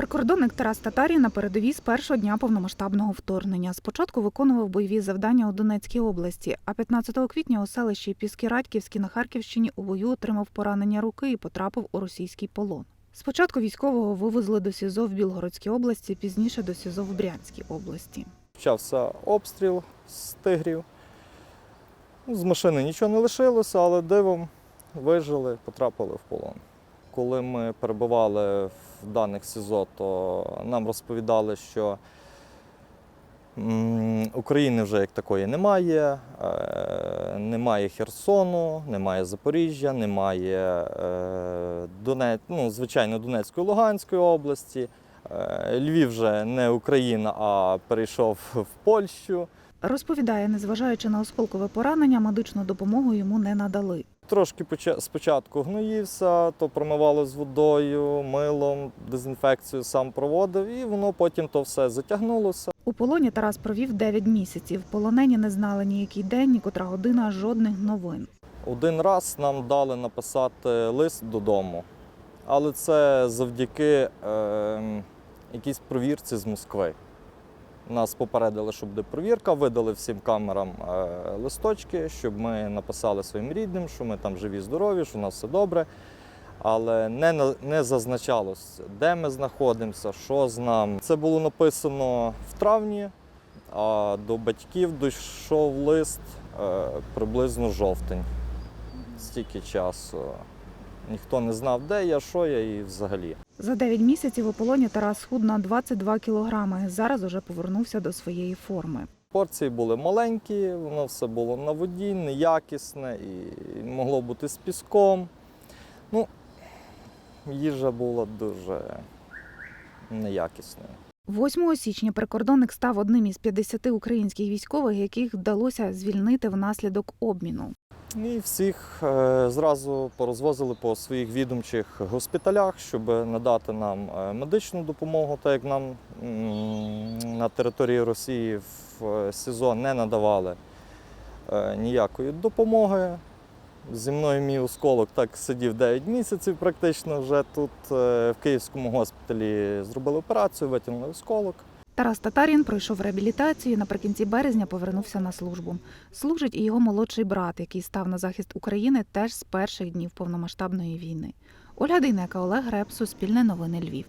Прикордонник Тарас Татарій на передовій з першого дня повномасштабного вторгнення. Спочатку виконував бойові завдання у Донецькій області, а 15 квітня у селищі Піски-Радьківські на Харківщині у бою отримав поранення руки і потрапив у російський полон. Спочатку військового вивезли до СІЗО в Білгородській області, пізніше до СІЗО в Брянській області. Почався обстріл з тигрів. Ну, З машини нічого не лишилося, але дивом вижили, потрапили в полон. Коли ми перебували в даних СІЗО, то нам розповідали, що України вже як такої немає, е, немає Херсону, немає Запоріжжя, немає е, Доне... ну, звичайно, Донецької Луганської області. Е, Львів вже не Україна, а перейшов в Польщу. Розповідає, незважаючи на осколкове поранення, медичну допомогу йому не надали. Трошки спочатку гноївся, то промивало з водою, милом, дезінфекцію сам проводив, і воно потім то все затягнулося. У полоні Тарас провів 9 місяців. Полонені не знали ні який день, ні котра година, жодних новин. Один раз нам дали написати лист додому, але це завдяки е, якійсь провірці з Москви. Нас попередили, що буде провірка, видали всім камерам е, листочки, щоб ми написали своїм рідним, що ми там живі, здорові, що у нас все добре. Але не, не зазначалось, де ми знаходимося, що з нами. Це було написано в травні, а до батьків дійшов лист е, приблизно жовтень стільки часу. Ніхто не знав, де я, що я і взагалі. За 9 місяців у полоні Тарас схуд на 22 кілограми. Зараз уже повернувся до своєї форми. Порції були маленькі, воно все було на воді, неякісне і могло бути з піском. Ну, їжа була дуже неякісною. 8 січня прикордонник став одним із 50 українських військових, яких вдалося звільнити внаслідок обміну. І всіх е, зразу порозвозили по своїх відомчих госпіталях, щоб надати нам е, медичну допомогу, так як нам на території Росії в е, СІЗО не надавали ніякої допомоги. Зі мною мій осколок так сидів 9 місяців практично вже тут в Київському госпіталі зробили операцію, витягнули осколок. Тарас Татарін пройшов реабілітацію наприкінці березня повернувся на службу. Служить і його молодший брат, який став на захист України теж з перших днів повномасштабної війни. Ольга Дейнека, Олег Греб, Суспільне новини Львів.